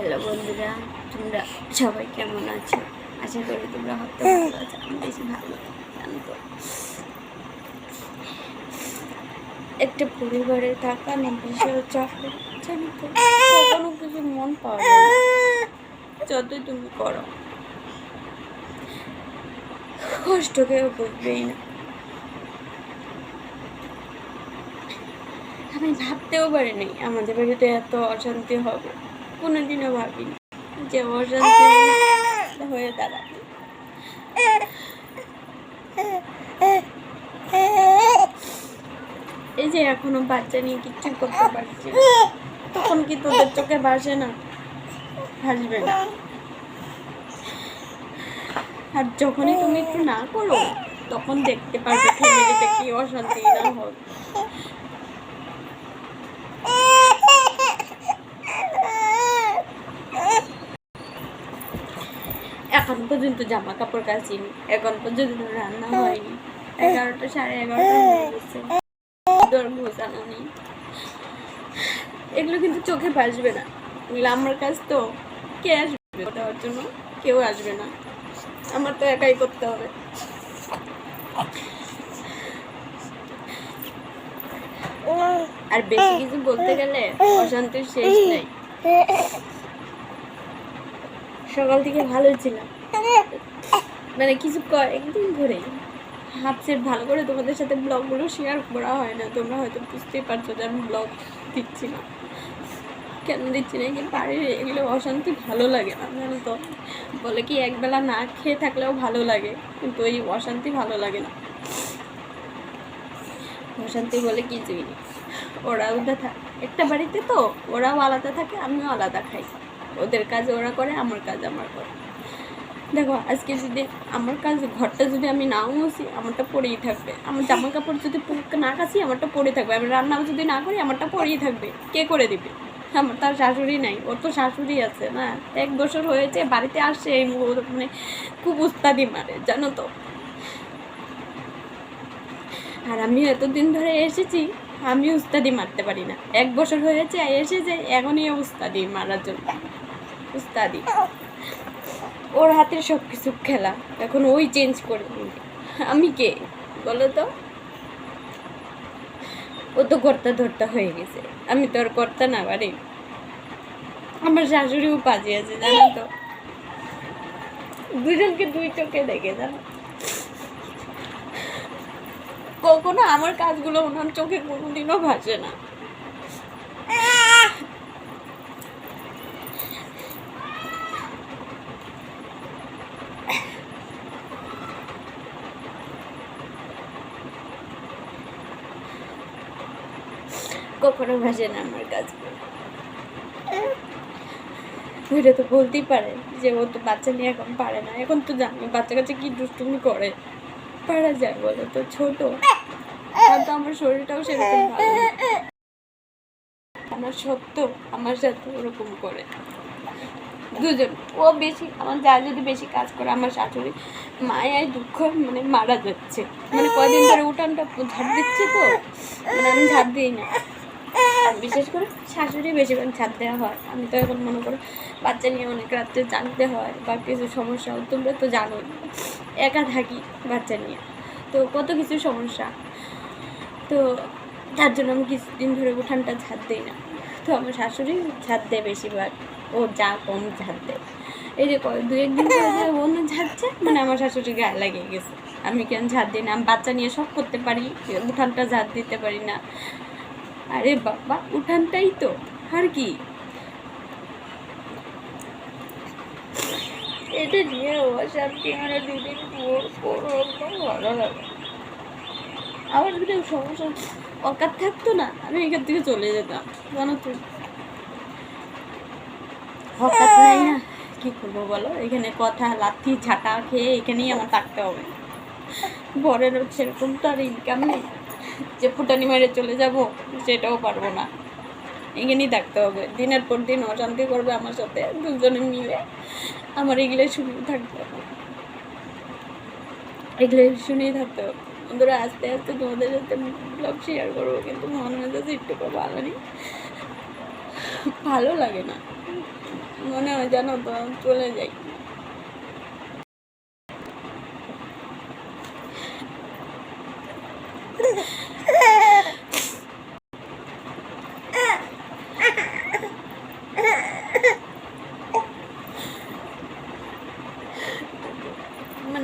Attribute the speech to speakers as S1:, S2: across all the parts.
S1: Hello বন্ধুরা, তোমরা সবাই কেমন আছো? আশা করি তোমরা হয়তো ভালো আমি বেশি ভালো। তো একটা পরিবারে থাকা না বিশাল চাপের জানো কখনো কিছু মন পাওয়া যায় যতই তুমি করো, কষ্ট কেউ বুঝবেই না। আমি ভাবতেও পারিনি আমাদের বাড়িতে এত অশান্তি হবে। কোনোদিনও ভাবিনি যে অশান্তি হয়ে দাঁড়াবে। এই যে এখনও বাচ্চা নিয়ে কিচ্ছু করতে পারছি। তখন কি তোদের চোখে ভাসে না? ভাসবে না। আর যখনই তুমি একটু না করো, তখন দেখতে পারবে ফ্যামিলিতে কি অশান্তি না হবে এখন পর্যন্ত জামা কাপড় কাচিনি এখন পর্যন্ত রান্না হয়নি। এগারোটা সাড়ে এগারোটা হয়ে নেই এগুলো কিন্তু চোখে ভাসবে না। আমার কাজ তো কে আসবে দেওয়ার জন্য? কেউ আসবে না। আমার তো একাই করতে হবে। আর বেশি কিছু বলতে গেলে অশান্তির শেষ নেই। সকাল থেকে ভালোই ছিলাম মানে কিছু কয়েকদিন ধরেই ভাবছি ভালো করে তোমাদের সাথে ব্লগগুলো শেয়ার করা হয় না। তোমরা হয়তো বুঝতেই পারছ যে আমি ব্লগ দিচ্ছি না। কেন দিচ্ছি না? কি পারি এগুলো অশান্তি ভালো লাগে না জানো তো। বলে কি একবেলা না খেয়ে থাকলেও ভালো লাগে কিন্তু ওই অশান্তি ভালো লাগে না। অশান্তি বলে কিছুই নেই। ওরা ওদের থাক- একটা বাড়িতে তো ওরাও আলাদা থাকে আমিও আলাদা খাই। ওদের কাজ ওরা করে, আমার কাজ আমার করে। দেখো, আজকে যদি আমার কাজ, ঘরটা যদি আমি নাও আসি আমারটা পরেই থাকবে। আমার জামা কাপড় যদি না কাছি, আমারটা পরে থাকবে। আমি রান্নাও যদি না করি, আমারটা পরেই থাকবে। কে করে দিবে? আমার তার শাশুড়ি নাই, ওর তো শাশুড়ি আছে, না? এক বছর হয়েছে, বাড়িতে আসছে এই মানে খুব উস্তাদি মারে, জানো তো। আর আমি এতদিন ধরে এসেছি আমি উস্তাদি মারতে পারি না। এক বছর হয়েছে এসেছে এখনই উস্তাদি মারার জন্য। উস্তাদি। ওর হাতের সব কিছু খেলা। এখন ওই চেঞ্জ করে আমি কে? বলো তো। ও তো কর্তা ধরতা হয়ে গেছে। আমি তো আর কর্তা না, বাড়ি। আমার শাশুড়িও পাজি আছে, জানো তো। দুজনকে দুই চোখে দেখে, জানো? কখনো আমার কাজগুলো ওনার চোখে কোনোদিনও ভাসে না। কখনো ভাসে না আমার কাজগুলো। ওইটা তো বলতেই পারে যে ও তো বাচ্চা নিয়ে এখন পারে না। এখন তো জানি বাচ্চা কাচ্চা কি দুষ্টুমি করে। পারা যায় বলো তো, ছোট। তো আমার শরীরটাও সেরকম আমার সত্য, আমার সাথে ওরকম করে। দুজন। ও বেশি, আমার যা যদি বেশি কাজ করে, আমার শাশুড়ি মায়ায় দুঃখ মানে মারা যাচ্ছে। মানে কয়দিন ধরে উঠানটা ঝাড় দিচ্ছে তো মানে আমি ঝাড় দিই না। বিশেষ করে শাশুড়ি বেশিরভাগ ছাদ দেওয়া হয়। আমি তো এখন মনে করো, বাচ্চা নিয়ে অনেক রাত্রে জানতে হয় বা কিছু সমস্যা তোমরা তো জানো একা থাকি বাচ্চা নিয়ে। তো কত কিছু সমস্যা। তো তার জন্য আমি কিছুদিন ধরে উঠানটা ঝাড় দিই না। তো আমার শাশুড়ি ঝাড় দেয় বেশিরভাগ ও যা কম ঝাড় দেয়। এই যে দু একদিন অন্য ঝাড়ছে মানে আমার শাশুড়ি গায়ে লাগিয়ে গেছে। আমি কেন ঝাড় দিই না? আমি বাচ্চা নিয়ে সব করতে পারি উঠানটা ঝাড় দিতে পারি না। আরে বাবা উঠানটাই তো আর কি? এটা নিয়ে অশান্তি মানে দুদিন পর পর ভালো লাগে। আমার যদি সমস্যা অকাত থাকতো না, আমি এখান থেকে চলে যেতাম, জানো তো। হঠাৎ নাই কি করব বলো? এখানে কথা, লাথি, ঝাঁটা খেয়ে এখানেই আমার থাকতে হবে। বরের সেরকম তো আর ইনকাম নেই। যে ফুটানি মেরে চলে যাব, সেটাও পারব না। এখানেই থাকতে হবে। দিনের পর দিন অশান্তি করবে আমার সাথে, দুজনে মিলে। আমার এগুলো শুনেই থাকতে হবে। এগুলো শুনেই থাকতে হবে। বন্ধুরা, আস্তে আস্তে তোমাদের সাথে ব্লগ শেয়ার করব, কিন্তু মনে হচ্ছে একটু ভালো নেই। ভালো লাগে না। মনে হয় জানো তো চলে যাই।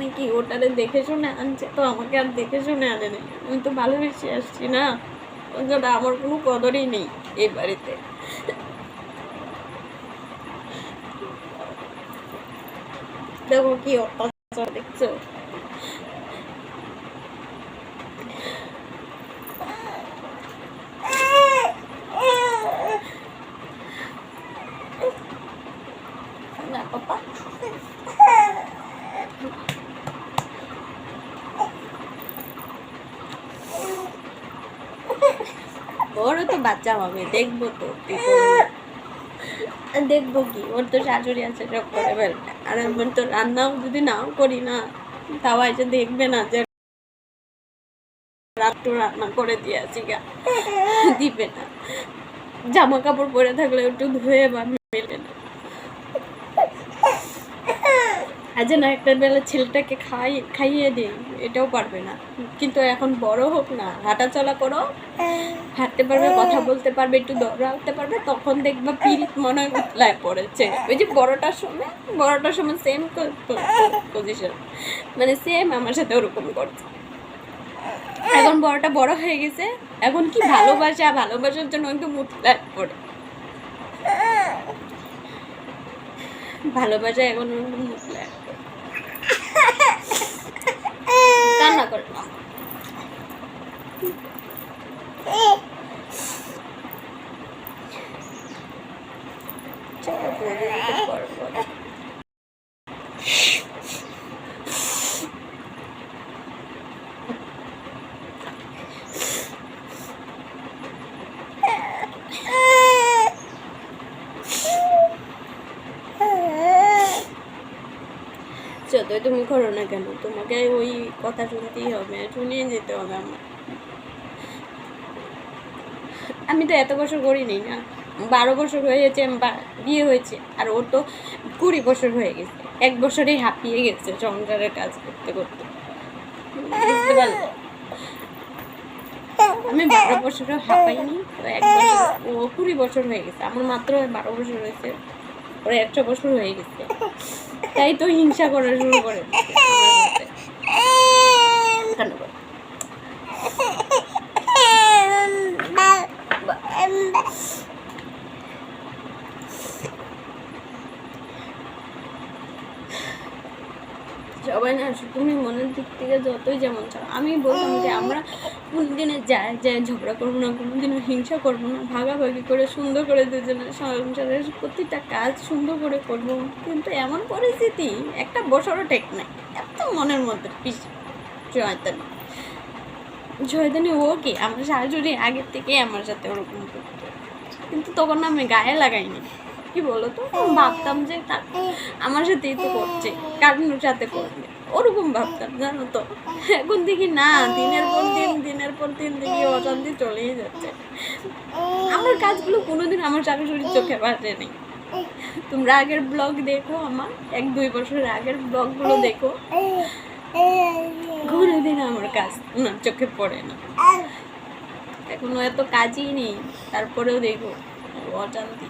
S1: মানে কি ওটারে দেখে শুনে আনছে তো আমাকে আর দেখে শুনে আনে নেই আমি তো ভালোবেসে আসছি না। দাদা আমার কোনো কদরই নেই এই বাড়িতে। দেখো কি অত্যাচার দেখছ না পাপা ওরও তো বাচ্চা হবে, দেখব তো দেখব কি, ওর তো শাশুড়ি আছে সব করে আর আমি তো রান্নাও যদি নাও করি না, তাও এসে দেখবে না যে রাত্র রান্না করে দিয়েছি গা। দিবে না। জামা কাপড় পরে থাকলে একটু ধুয়ে বা মেলে না আজ না একটা বেলা ছেলেটাকে খাই, খাইয়ে দিই, এটাও পারবে না। কিন্তু এখন বড় হোক না হাঁটা চলা করো। হাঁটতে পারবে, কথা বলতে পারবে, একটু দৌড়াতে পারবে, তখন দেখবে পিরিত মনে হয় উতলায় পড়েছে। ওই যে বড়টার সময় বড়টার সময় সেম পজিশন মানে সেম আমার সাথে ওরকম করছে। এখন বড়টা বড় হয়ে গেছে, এখন কি ভালোবাসা? ভালোবাসার জন্য একদম উতলায় পড়ে। ভালোবাসা এখন পড়ে। কান্না করে না চলো বৌদি একটু পরে বলো। যতই তুমি করো না কেন? তোমাকে ওই কথা শুনতেই হবে শুনিয়ে যেতে হবে আমার আমি তো এত বছর করিনি না, বারো বছর আমি বা- বিয়ে হয়েছে, আর ওর তো কুড়ি বছর হয়ে গেছে। এক বছরেই হাঁপিয়ে গেছে সংসারের কাজ করতে করতে। আমি বারো বছরও হাঁপাইনি, তো এক ও কুড়ি বছর হয়ে গেছে, আমার মাত্র বারো বছর হয়েছে। ওর একটা বছর হয়ে গেছে। তাই তো হিংসা করা শুরু করে আমার সাথে। কেন করে? সবাই না, তুমি মনের দিক থেকে যতই যেমন চাও। আমি বলতাম যে আমরা কোনদিনে যাই যাই, ঝগড়া করব না, কোনোদিনও হিংসা করব না, ভাগাভাগি করে, সুন্দর করে দুজনের সংসারের প্রতিটা কাজ সুন্দর করে করব। কিন্তু এমন পরিস্থিতি, একটা বছরও টেক নাই। এত মনের মধ্যে পিস জয়তানি জয়তানি ও কি? আমার শাশুড়ি আগের থেকে আমার সাথে ওরকম করতো। কিন্তু তখন আমি গায়ে লাগাইনি। কি বলো তো ভাবতাম যে আমার সাথেই তো করছে কারণের সাথে করবে। ওরকম ভাবতাম, জানো তো? এখন দেখি না, দিনের পর দিন, দিনের পর দিন দেখি অশান্তি চলেই যাচ্ছে। আমার কাজগুলো কোনোদিন আমার শাশুড়ির চোখে বাজেনি। তোমরা আগের ব্লগ দেখো আমার, এক দুই বছরের আগের ব্লগগুলো দেখো। কোনোদিন আমার কাজ ওনার চোখে পড়ে না। এখনও এত কাজই নেই, তারপরেও দেখো অশান্তি